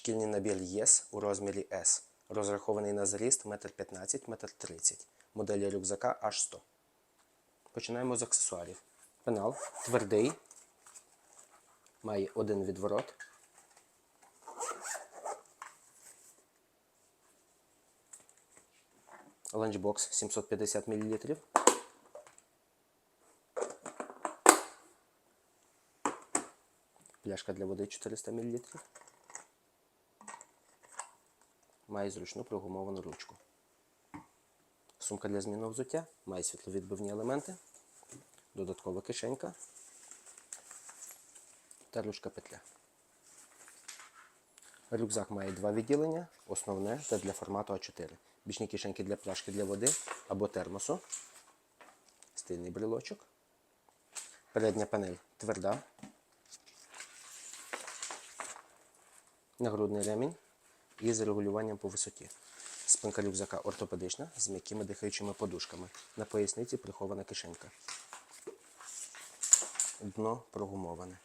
Шкільний набір ЄС у розмірі S. Розрахований на зріст 1,15 м, 1,30 м. Моделі рюкзака аж 100 Починаємо з аксесуарів. Пенал твердий, має один відворот. Ланчбокс 750 мл. Пляшка для води 400 мл. Має зручну прогумовану ручку. Сумка для змінного взуття має світловідбивні елементи, додаткова кишенька та ручка петля. Рюкзак має два відділення, основне та для формату А4. Бічні кишеньки для пляшки для води або термосу. Стильний брелочок. Передня панель тверда. Нагрудний ремінь із регулюванням по висоті. Спинка рюкзака ортопедична з м'якими дихаючими подушками. На поясниці прихована кишенька. Дно прогумоване.